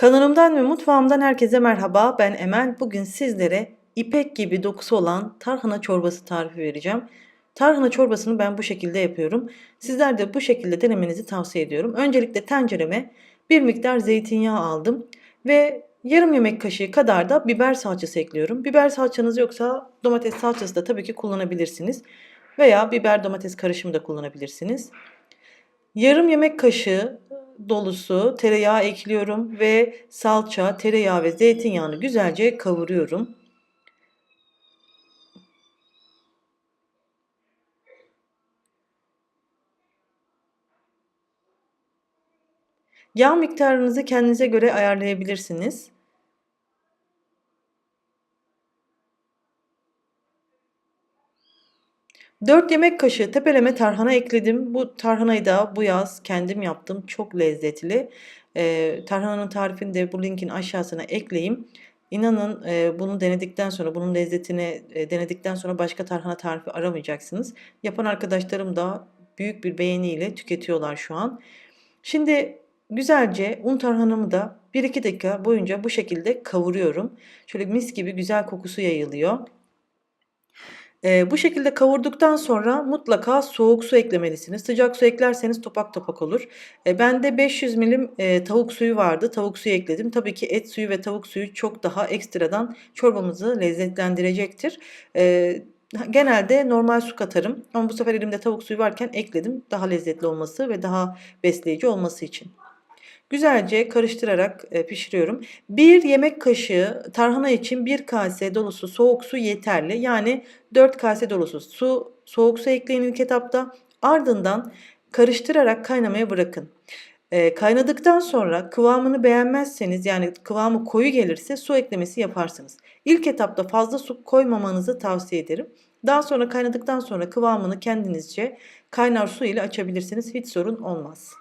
Kanalımdan ve mutfağımdan herkese merhaba. Ben Emel. Bugün sizlere ipek gibi dokusu olan tarhana çorbası tarifi vereceğim. Tarhana çorbasını ben bu şekilde yapıyorum. Sizler de bu şekilde denemenizi tavsiye ediyorum. Öncelikle tencereme bir miktar zeytinyağı aldım ve yarım yemek kaşığı kadar da biber salçası ekliyorum. Biber salçanız yoksa domates salçası da tabii ki kullanabilirsiniz. Veya biber domates karışımı da kullanabilirsiniz. Yarım yemek kaşığı dolusu tereyağı ekliyorum ve salça, tereyağı ve zeytinyağını güzelce kavuruyorum. Yağ miktarınızı kendinize göre ayarlayabilirsiniz. Dört yemek kaşığı tepeleme tarhana ekledim. Bu tarhanayı da bu yaz kendim yaptım. Çok lezzetli. Ee, tarhananın tarifini de bu linkin aşağısına ekleyeyim. İnanın e, bunu denedikten sonra, bunun lezzetini e, denedikten sonra başka tarhana tarifi aramayacaksınız. Yapan arkadaşlarım da büyük bir beğeniyle tüketiyorlar şu an. Şimdi güzelce un tarhanamı da 1-2 dakika boyunca bu şekilde kavuruyorum. Şöyle mis gibi güzel kokusu yayılıyor. Ee, bu şekilde kavurduktan sonra mutlaka soğuk su eklemelisiniz. Sıcak su eklerseniz topak topak olur. Ee, bende 500 milim e, tavuk suyu vardı. Tavuk suyu ekledim. Tabii ki et suyu ve tavuk suyu çok daha ekstradan çorbamızı lezzetlendirecektir. Ee, genelde normal su katarım. Ama bu sefer elimde tavuk suyu varken ekledim. Daha lezzetli olması ve daha besleyici olması için. Güzelce karıştırarak e, pişiriyorum. Bir yemek kaşığı tarhana için bir kase dolusu soğuk su yeterli. Yani 4 kase dolusu su, soğuk su ekleyin ilk etapta. Ardından karıştırarak kaynamaya bırakın. E, kaynadıktan sonra kıvamını beğenmezseniz yani kıvamı koyu gelirse su eklemesi yaparsınız. İlk etapta fazla su koymamanızı tavsiye ederim. Daha sonra kaynadıktan sonra kıvamını kendinizce kaynar su ile açabilirsiniz. Hiç sorun olmaz.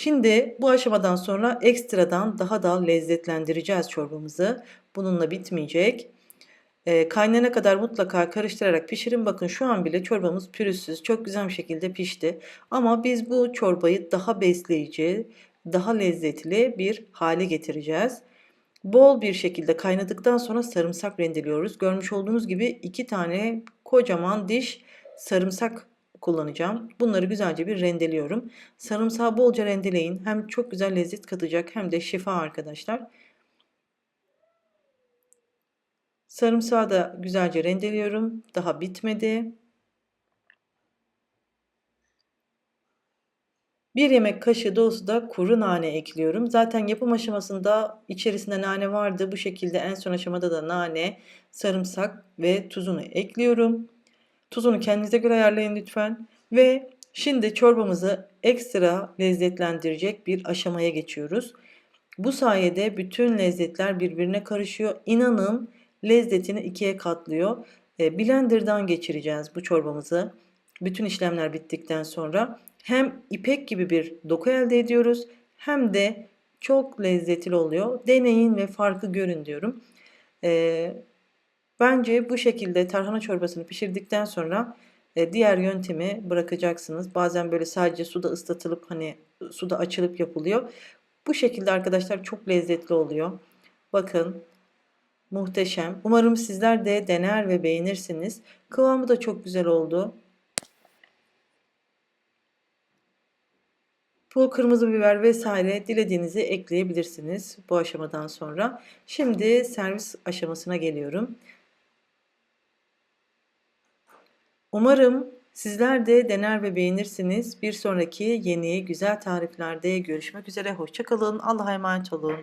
Şimdi bu aşamadan sonra ekstradan daha da lezzetlendireceğiz çorbamızı. Bununla bitmeyecek. E, kaynana kadar mutlaka karıştırarak pişirin. Bakın şu an bile çorbamız pürüzsüz, çok güzel bir şekilde pişti. Ama biz bu çorbayı daha besleyici, daha lezzetli bir hale getireceğiz. Bol bir şekilde kaynadıktan sonra sarımsak rendeliyoruz. Görmüş olduğunuz gibi iki tane kocaman diş sarımsak kullanacağım. Bunları güzelce bir rendeliyorum. Sarımsağı bolca rendeleyin. Hem çok güzel lezzet katacak hem de şifa arkadaşlar. Sarımsağı da güzelce rendeliyorum. Daha bitmedi. Bir yemek kaşığı dolusu da kuru nane ekliyorum. Zaten yapım aşamasında içerisinde nane vardı. Bu şekilde en son aşamada da nane, sarımsak ve tuzunu ekliyorum. Tuzunu kendinize göre ayarlayın lütfen. Ve şimdi çorbamızı ekstra lezzetlendirecek bir aşamaya geçiyoruz. Bu sayede bütün lezzetler birbirine karışıyor. İnanın lezzetini ikiye katlıyor. E, blenderdan geçireceğiz bu çorbamızı. Bütün işlemler bittikten sonra hem ipek gibi bir doku elde ediyoruz hem de çok lezzetli oluyor. Deneyin ve farkı görün diyorum. E, bence bu şekilde tarhana çorbasını pişirdikten sonra e, diğer yöntemi bırakacaksınız. Bazen böyle sadece suda ıslatılıp hani suda açılıp yapılıyor. Bu şekilde arkadaşlar çok lezzetli oluyor. Bakın muhteşem. Umarım sizler de dener ve beğenirsiniz. Kıvamı da çok güzel oldu. Pul kırmızı biber vesaire dilediğinizi ekleyebilirsiniz bu aşamadan sonra. Şimdi servis aşamasına geliyorum. Umarım sizler de dener ve beğenirsiniz. Bir sonraki yeni güzel tariflerde görüşmek üzere. Hoşçakalın. Allah'a emanet olun.